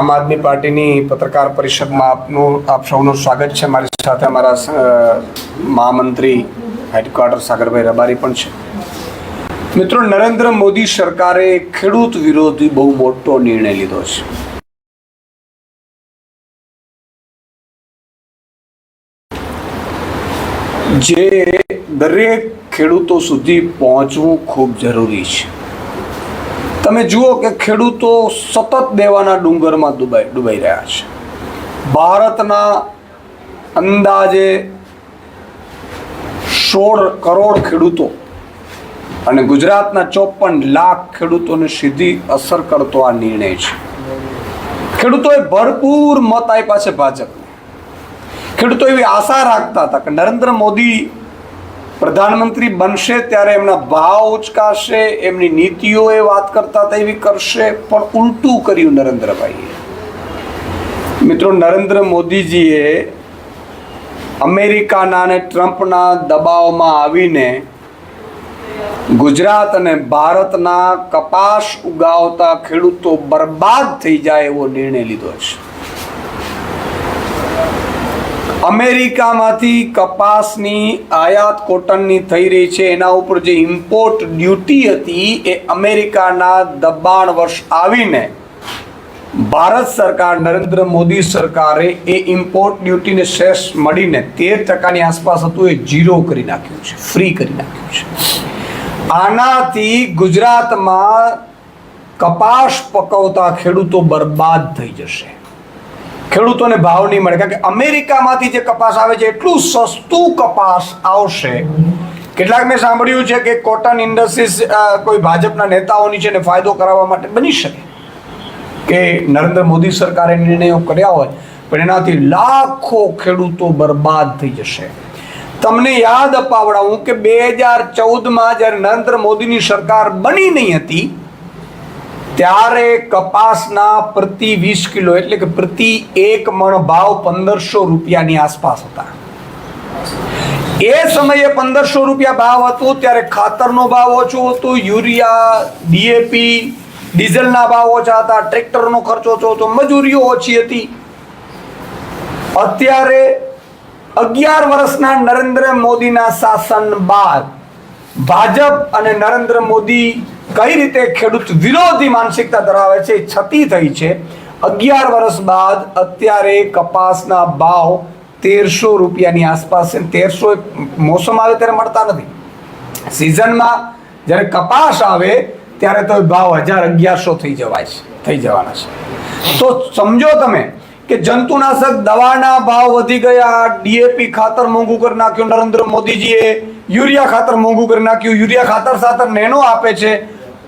આમ આદમી પાર્ટીની પત્રકાર પરિષદમાં આપનું આપ સૌનું સ્વાગત છે. મારી સાથે અમારા મહામંત્રી હેડક્વાર્ટર સાગરભાઈ રબારી પણ છે. મિત્રો, નરેન્દ્ર મોદી સરકારે ખેડૂત વિરોધી બહુ મોટો નિર્ણય લીધો છે. જે દરેક ખેડૂતો સુધી પહોંચવું ખૂબ જરૂરી છે. તમે જુઓ કે ખેડૂતો સતત દેવાના ડુંગરમાં ડૂબાઈ ડૂબાઈ રહ્યા છે. ભારતના અંદાજે સોળ કરોડ ખેડૂતો અને ગુજરાતના ચોપન લાખ ખેડૂતોને સીધી અસર કરતો આ નિર્ણય છે. ખેડૂતોએ ભરપૂર મત આપ્યા છે ભાજપને. ખેડૂતો એવી આશા રાખતા હતા કે નરેન્દ્ર મોદી પ્રધાનમંત્રી બનશે ત્યારે એમના ભાવ ઉચકાશે, એમની નીતિઓ એ વાત કરતા તેવી કરશે, પણ ઉલટું કર્યું નરેન્દ્રભાઈએ. મિત્રો, નરેન્દ્ર મોદીજીએ અમેરિકાના અને ટ્રમ્પના દબાવમાં આવીને ગુજરાત અને ભારતના કપાસ ઉગાવતા ખેડૂતો બરબાદ થઈ જાય એવો નિર્ણય લીધો છે. અમેરિકામાંથી કપાસની આયાત કોટનની થઈ રહી છે. એના ઉપર જે ઇમ્પોર્ટ ડ્યુટી હતી એ અમેરિકાના દબાણ વર્ષ આવીને ભારત સરકાર, નરેન્દ્ર મોદી સરકારે એ ઇમ્પોર્ટ ડ્યુટીને શેષ મળીને તેર ટકાની આસપાસ હતું. એ ઝીરો કરી નાખ્યું છે. ફ્રી કરી નાખ્યું છે. આનાથી ગુજરાતમાં કપાસ પકવતા ખેડૂતો બરબાદ થઈ જશે. ખેડૂતોને ભાવ નહીં મળે. કારણ કે અમેરિકામાંથી જે કપાસ આવે છે, એટલું સસ્તું કપાસ આવશે. કેટલાક મેં સાંભળ્યું છે કે કોટન ઇન્ડસ્ટ્રીઝ કોઈ ભાજપના નેતાઓની છે ને ફાયદો કરાવવા માટે બની શકે. કે નરેન્દ્ર મોદી સરકારે નિર્ણયો કર્યા હોય, પણ એનાથી લાખો ખેડૂતો બરબાદ થઈ જશે. તમને યાદ અપાવડાવું કે બે હજાર ચૌદમાં જ્યારે નરેન્દ્ર મોદીની સરકાર બની નહીં હતી ત્યારે કપાસના પ્રતિ વીસ કિલો એટલે કે પ્રતિ એક મણ ભાવ પંદરસો રૂપિયાની આસપાસ હતા. એ સમયે પંદરસો રૂપિયા ભાવ હતો, ત્યારે ખાતરનો ભાવ ઓછો હતો, યુરિયા ડીએપી ડીઝલના ભાવ ઓછા હતા, ટ્રેક્ટરનો ખર્ચ ઓછો હતો, મજૂરીઓ ઓછી હતી. અત્યારે અગિયાર વર્ષના નરેન્દ્ર મોદીના શાસન બાદ ભાજપ અને નરેન્દ્ર મોદી કઈ રીતે ખેડૂત વિરોધી માનસિકતા ધરાવે છે છતી થઈ છે. અગિયાર વર્ષ બાદ અત્યારે કપાસના ભાવ તેરસો રૂપિયાની આસપાસ છે. તેરસો મોસમ આવે ત્યારે મળતા નથી. સિઝનમાં જ્યારે કપાસ આવે ત્યારે તો ભાવ હજાર અગિયારસો થઈ જવાય છે, થઈ જવાના છે. તો સમજો તમે કે જંતુનાશક દવાના ભાવ વધી ગયા. ડીએપી ખાતર મોંઘું કરી નાખ્યું. નરેન્દ્ર મોદીજીએ યુરિયા ખાતર મોંઘું કરી નાખ્યું. યુરિયા ખાતર સાથે નેનો આપે છે.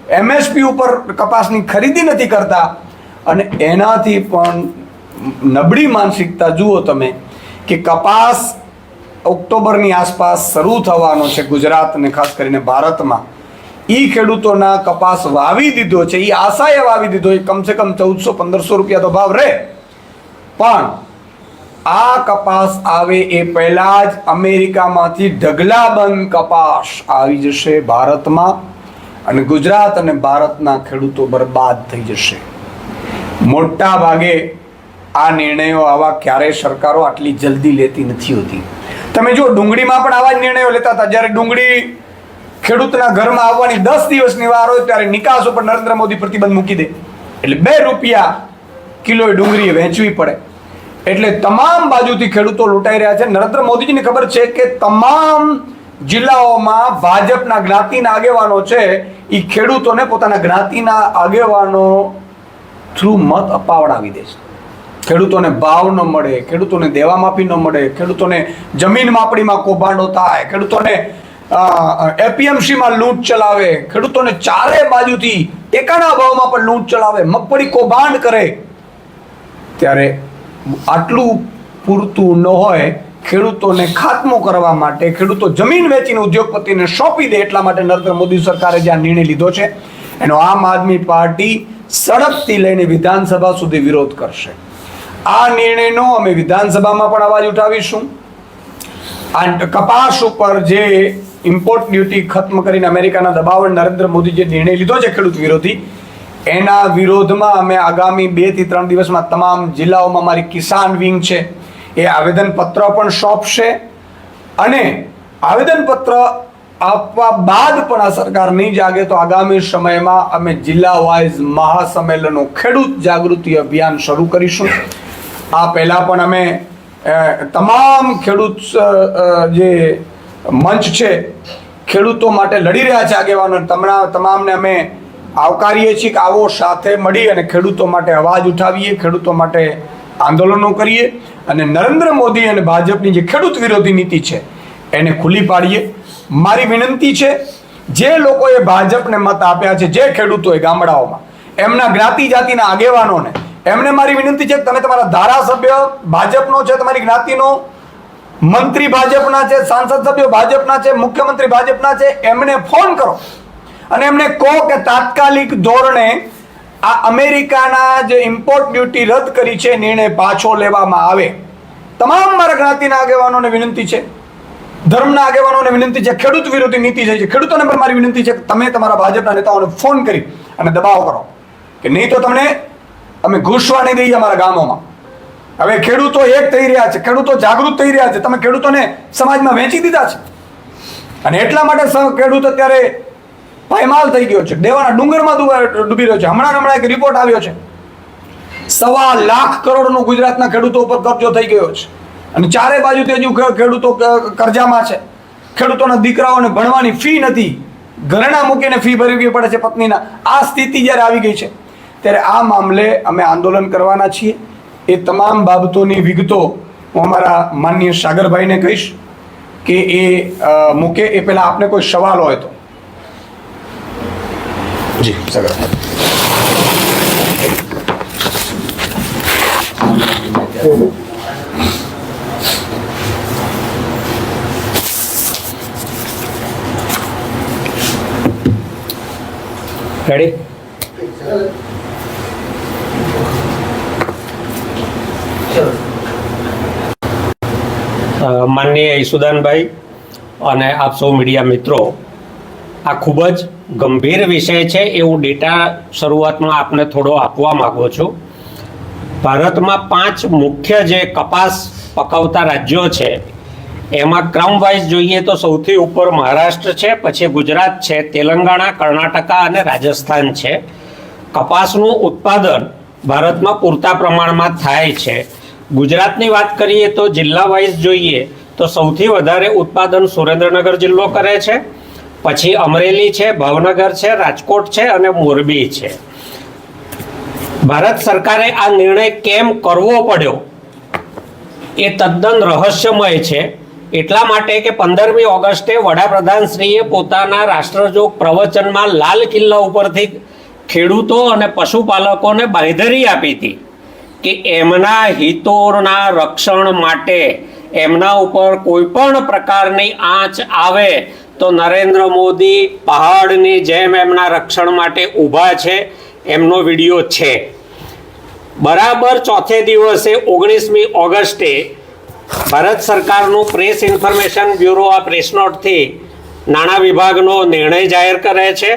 એમએસપી ઉપર કપાસની ખરીદી નથી કરતા. અને એનાથી પણ નબળી માનસિકતા જુઓ તમે કે કપાસ ઓક્ટોબરની આસપાસ શરૂ થવાનો છે ગુજરાત અને ખાસ કરીને ભારતમાં. એ ખેડૂતોના કપાસ વાવી દીધો છે એ આશાએ વાવી દીધો એ કમસે કમ ચૌદસો પંદરસો રૂપિયા તો ભાવ રહે. પણ આ કપાસ આવે એ પહેલાં જ અમેરિકામાંથી ઢગલાબંધ કપાસ આવી જશે ભારતમાં. અને ગુજરાત અને ભારતના ખેડૂતો બરબાદ થઈ જશે. મોટા ભાગે આ નિર્ણયો આવા ક્યારેય સરકારો આટલી જલ્દી લેતી નથી હોતી. તમે જો ડુંગળીમાં પણ આવા જ નિર્ણયો લેતા હતા. જ્યારે ડુંગળી ખેડૂતના ઘરમાં આવવાની દસ દિવસની વાર હોય ત્યારે નિકાસ ઉપર નરેન્દ્ર મોદી પ્રતિબંધ મૂકી દે. એટલે બે રૂપિયા કિલો ડુંગળી વહેંચવી પડે. એટલે તમામ બાજુથી ખેડૂતો લૂંટાઈ રહ્યા છે. નરેન્દ્ર મોદીજીને ખબર છે કે તમામ જિલ્લાઓમાં ભાજપના જ્ઞાતિના આગેવાનો છે એ ખેડૂતોને પોતાના જ્ઞાતિના આગેવાનો થ્રુ મત અપાવડાવી દે છે. ખેડૂતોને ભાવ ન મળે, ખેડૂતોને દેવા માફી ન મળે, ખેડૂતોને જમીન માપણીમાં કૌભાંડો થાય, ખેડૂતોને એપીએમસીમાં લૂંટ ચલાવે, ખેડૂતોને ચારે બાજુથી ટેકાના ભાવમાં પણ લૂંટ ચલાવે, મગફળી કૌભાંડ કરે. ત્યારે આટલું પૂરતું ન હોય ખેડૂતોને ખાત્મો કરવા માટે ખેડૂતો જમીન વેચીને ઉદ્યોગપતિને સોંપી દે એટલા માટે નરેન્દ્ર મોદી સરકારે જે આ નિર્ણય લીધો છે, એનો આમ આદમી પાર્ટી સડકથી લઈને વિધાનસભા સુધી વિરોધ કરશે. આ નિર્ણયનો અમે વિધાનસભામાં પણ અવાજ ઉઠાવીશું. આ કપાસ ઉપર જે ઇમ્પોર્ટ ડ્યુટી ખત્મ કરીને અમેરિકાના દબાવણ નરેન્દ્ર મોદી જે નિર્ણય લીધો છે ખેડૂત વિરોધી, એના વિરોધમાં અમે આગામી બેથી ત્રણ દિવસમાં તમામ જિલ્લાઓમાં મારી કિસાન વિંગ છે એ આવેદનપત્ર પણ સોંપશે અને આવેદનપત્ર આપવા બાદ પણ આ સરકાર નહીં જાગે તો આગામી સમયમાં અમે જિલ્લા વાઇઝ મહાસંમેલનો ખેડૂત જાગૃતિ અભિયાન શરૂ કરીશું. આ પહેલાં પણ અમે તમામ ખેડૂત જે મંચ છે, ખેડૂતો માટે લડી રહ્યા છે આગેવાનો. તમા, તમામને અમે આવકારીએ છીએ કે આવો સાથે મળી અને ખેડૂતો માટે અવાજ ઉઠાવીએ, ખેડૂતો માટે આંદોલનો કરીએ અને નરેન્દ્ર મોદી અને ભાજપની જે ખેડૂત વિરોધી નીતિ છે, એને ખુલ્લી પાડીએ. મારી વિનંતી છે, જે લોકોએ ભાજપને મત આપ્યા છે, જે ખેડૂતોએ ગામડાઓમાં, એમના જ્ઞાતિ જાતિના આગેવાનોને, એમને મારી વિનંતી છે તમે તમારા ધારાસભ્ય ભાજપનો છે, તમારી જ્ઞાતિનો, મંત્રી ભાજપના છે, સાંસદ સભ્યો ભાજપના છે, મુખ્યમંત્રી ભાજપના છે, એમને ફોન કરો. અને એમને કહો કે તાત્કાલિક ધોરણે આ અમેરિકાના જે ઇમ્પોર્ટ ડ્યુટી રદ કરી છે, નિર્ણય પાછો લેવામાં આવે. તમામ મારા જ્ઞાતિના આગેવાનોને વિનંતી છે. ધર્મના આગેવાનોને વિનંતી છે. ખેડૂત વિરોધી નીતિ છે, ખેડૂતોને પણ મારી વિનંતી છે તમે તમારા ભાજપના નેતાઓને ફોન કરી અને દબાવ કરો. કે નહીં તો તમને અમે ઘૂસવા નહીં દઈએ અમારા ગામોમાં. હવે ખેડૂતો એક થઈ રહ્યા છે, ખેડૂતો જાગૃત થઈ રહ્યા છે. તમે ખેડૂતોને સમાજમાં વેચી દીધા છે. અને એટલા માટે ખેડૂત અત્યારે પાયમાલ થઈ ગયો છે. દેવાના ડુંગરમાં ડૂબા- રહ્યો છે. હમણાં હમણાં એક રિપોર્ટ આવ્યો છે. સવા લાખ કરોડનો ગુજરાતના ખેડૂતો ઉપર કબજો થઈ ગયો છે. અને ચારે બાજુથી હજુ ખેડૂતો કરજામાં છે. ખેડૂતોના દીકરાઓને ભણવાની ફી નથી. ઘરેણા મૂકીને ફી ભરવી પડે છે પત્નીના. આ સ્થિતિ જ્યારે આવી ગઈ છે, ત્યારે આ મામલે અમે આંદોલન કરવાના છીએ. એ તમામ બાબતોની વિગતો હું અમારા માનનીય સાગરભાઈને કહીશ કે એ મૂકે. એ પહેલાં આપને કોઈ સવાલ હોય તો. જી સાગરભાઈ રેડી માનનીય ઈસુદાનભાઈ અને આપ સૌ મીડિયા મિત્રો આ ખૂબ જ ગંભીર વિષય છે એવું ડેટા શરૂઆતમાં આપને થોડો આપવા માગું છું. ભારતમાં પાંચ મુખ્ય જે કપાસ પકવતા રાજ્યો છે, એમાં ક્રમ વાઇઝ જોઈએ તો સૌથી ઉપર મહારાષ્ટ્ર છે, પછી ગુજરાત છે, તેલંગાણા, કર્ણાટકા અને રાજસ્થાન છે. કપાસનું ઉત્પાદન ભારતમાં પૂરતા પ્રમાણમાં થાય છે. ગુજરાતની વાત કરીએ તો જિલ્લા વાઇઝ જોઈએ તો સૌથી વધારે ઉત્પાદન સુરેન્દ્રનગર જિલ્લો કરે છે. પછી અમરેલી છે, ભાવનગર છે, રાજકોટ છે અને મોરબી છે. ભારત સરકારે આ નિર્ણય કેમ કરવો પડ્યો? એ તદ્દન રહસ્યમય છે. એટલા માટે કે પંદરમી ઓગસ્ટે વડાપ્રધાનશ્રીએ પોતાના રાષ્ટ્રજોગ પ્રવચનમાં લાલ કિલ્લા ઉપરથી ખેડૂતો અને પશુપાલકોને બાંધરી આપી હતી કે એમના હિતોના રક્ષણ માટે એમના ઉપર કોઈ પણ પ્રકારની આંચ આવે તો નરેન્દ્ર મોદી પહાડની જેમ એમના રક્ષણ માટે ઊભા છે, એમનો વીડિયો છે. બરાબર ચોથે દિવસે ઓગણીસમી ઓગસ્ટે ભારત સરકારનું પ્રેસ ઇન્ફોર્મેશન બ્યુરો આ પ્રેસ નોટથી નાણાં વિભાગનો નિર્ણય જાહેર કરે છે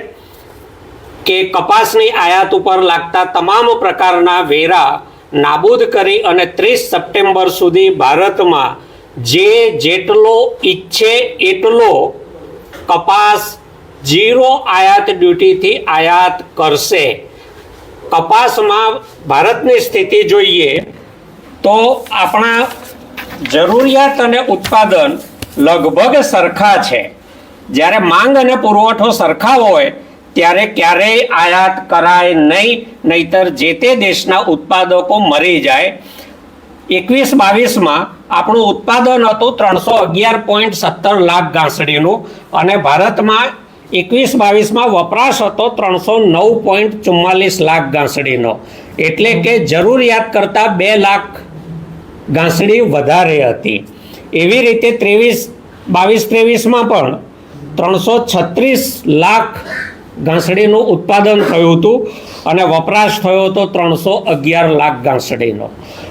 કે કપાસની આયાત ઉપર લાગતા તમામ પ્રકારના વેરા નાબૂદ કરી અને ત્રીસ સપ્ટેમ્બર સુધી ભારતમાં જે જેટલો ઈચ્છે એટલો કપાસ જીરો આયાત ડ્યુટીથી આયાત કરશે. કપાસમાં ભારતની સ્થિતિ જોઈએ તો આપણા જરૂરિયાત અને ઉત્પાદન લગભગ સરખા છે. જ્યારે માંગ અને પુરવઠો સરખા હોય, ત્યારે ક્યારેય આયાત કરાય નહીં, નહીતર જે તે દેશના ઉત્પાદકો મરી જાય. એકવીસ બાવીસમાં આપણું ઉત્પાદન હતું ત્રણસો અગિયાર પોઈન્ટ સત્તર લાખ ઘાસડીનું અને ભારતમાં એકવીસ બાવીસમાં વપરાશ હતો ત્રણસો નવ પોઈન્ટ ચુમ્માલીસ લાખ ઘાસડીનો. એટલે કે જરૂરિયાત કરતાં બે લાખ ઘાસડી વધારે હતી. એવી રીતે ત્રેવીસ, બાવીસ ત્રેવીસમાં પણ ત્રણસો છત્રીસ લાખ ઘાસડીનું ઉત્પાદન થયું હતું અને વપરાશ થયો હતો ત્રણસો અગિયાર લાખ ઘાસડીનો.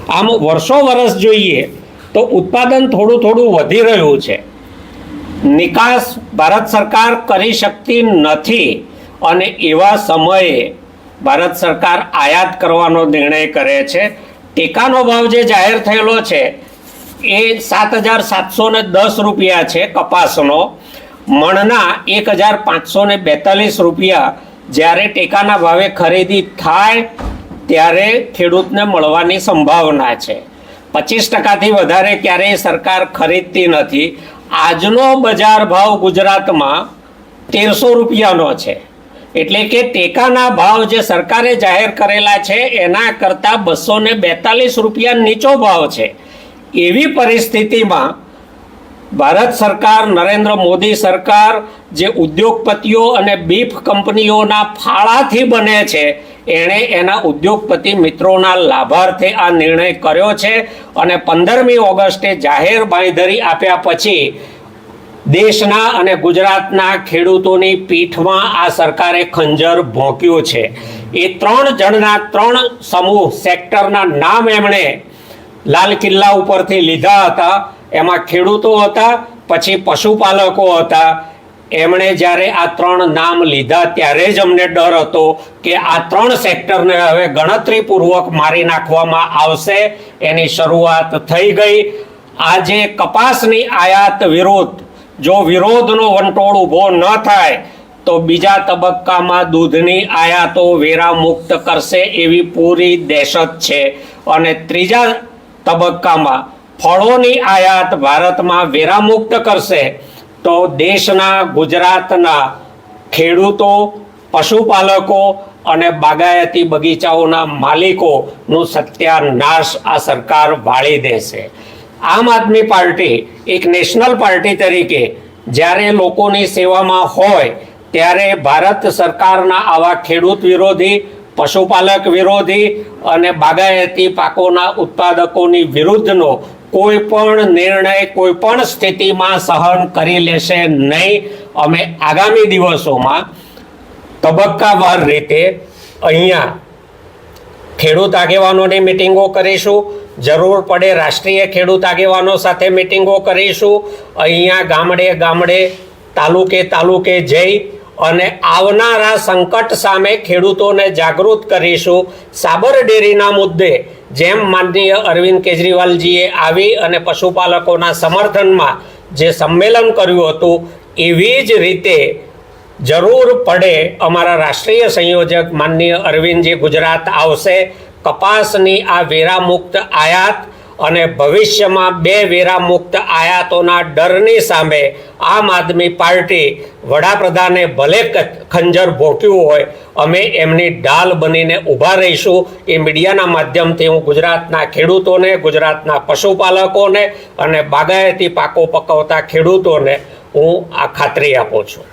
આમ વર્ષો વર્ષ જોઈએ તો ઉત્પાદન થોડું થોડું વધી રહ્યું છે. નિકાસ ભારત સરકાર કરી શકતી નથી અને એવા સમયે ભારત સરકાર આયાત કરવાનો નિર્ણય કરે છે. ટેકાનો ભાવ જે જાહેર થયેલો છે, એ સાત હજાર સાતસો ને દસ રૂપિયા છે કપાસનો. મણના એક હજાર પાંચસો ને બેતાલીસ રૂપિયા જ્યારે ટેકાના ભાવે ખરીદી થાય ત્યારે ખેડૂતને મળવાની સંભાવના છે. પચીસ ટકાથી વધારે ક્યારેય સરકાર ખરીદતી નથી. આજનો બજાર ભાવ ગુજરાતમાં તેરસો રૂપિયાનો છે. એટલે કે ટેકાના ભાવ જે સરકારે જાહેર કરેલા છે, એના કરતાં બસો બેતાલીસ રૂપિયા નીચો ભાવ છે. એવી પરિસ્થિતિમાં ભારત સરકાર, નરેન્દ્ર મોદી સરકાર જે ઉદ્યોગપતિઓ અને બીફ કંપનીઓના ફાળાથી બને છે, એણે એના ઉદ્યોગપતિ મિત્રોના લાભાર્થે આ નિર્ણય કર્યો છે અને પંદરમી ઓગસ્ટે જાહેર બાંયધરી આપ્યા પછી દેશના અને ગુજરાતના ખેડૂતોની પીઠમાં આ સરકારે ખંજર ભોંક્યું છે. એ ત્રણ જણના ત્રણ સમૂહ સેક્ટરના નામ એમણે લાલ કિલ્લા ઉપરથી લીધા હતા. એમાં ખેડૂતો હતા, પછી પશુપાલકો હતા. એમણે જ્યારે આ ત્રણ નામ લીધા, ત્યારે જ અમને ડર હતો કે આ ત્રણ સેક્ટરને હવે ગણતરીપૂર્વક મારી નાખવામાં આવશે. એની શરૂઆત થઈ ગઈ. આજે કપાસની આયાત વિરોધ જો વિરોધનો વંટોળ ઊભો ન થાય, તો બીજા તબક્કામાં દૂધની આયાતો વેરા મુક્ત કરશે એવી પૂરી દહેશત છે. અને ત્રીજા તબક્કામાં ફળોની આયાત ભારતમાં વેરામુક્ત કરશે તો દેશના ગુજરાતના ખેડૂતો, પશુપાલકો અને બાગાયતી બગીચાઓના માલિકોનું સત્યાનાશ આ સરકાર વાળી દેશે. આમ આદમી પાર્ટી એક નેશનલ પાર્ટી તરીકે જ્યારે લોકોની સેવામાં હોય ત્યારે ભારત સરકારના આવા ખેડૂત વિરોધી, પશુપાલક વિરોધી અને બાગાયતી પાકોના ઉત્પાદકોની વિરુદ્ધનો કોઈ પણ નિર્ણય કોઈ પણ સ્થિતિમાં સહન કરી લેશે નહીં. અમે આગામી દિવસોમાં તબક્કાવાર રીતે અહીંયા ખેડૂત આગેવાનોની મિટિંગો કરીશું. જરૂર પડે રાષ્ટ્રીય ખેડૂત આગેવાનો સાથે મિટિંગો કરીશું. અહીંયા ગામડે ગામડે, તાલુકે તાલુકે જઈ અને આવનારા સંકટ સામે ખેડૂતોને જાગૃત કરીશું. સાબર ડેરીના મુદ્દે જેમ માનનીય અરવિંદ કેજરીવાલજીએ આવી અને પશુપાલકોના સમર્થનમાં જે સંમેલન કર્યું હતું, એવી જ રીતે જરૂર પડે અમારા રાષ્ટ્રીય સંયોજક માનનીય અરવિંદજી ગુજરાત આવશે. કપાસની આ વેરામુક્ત આયાત અને ભવિષ્યમાં બે વેરામુક્ત આયાતોના ડરની સામે આમ આદમી પાર્ટી વડાપ્રધાને ભલે ખંજર ભોંક્યું હોય, અમે એમની ઢાલ બનીને ઊભા રહીશું. એ મીડિયાના માધ્યમથી હું ગુજરાતના ખેડૂતોને, ગુજરાતના પશુપાલકોને અને બાગાયતી પાકો પકવતા ખેડૂતોને હું આ ખાતરી આપું છું.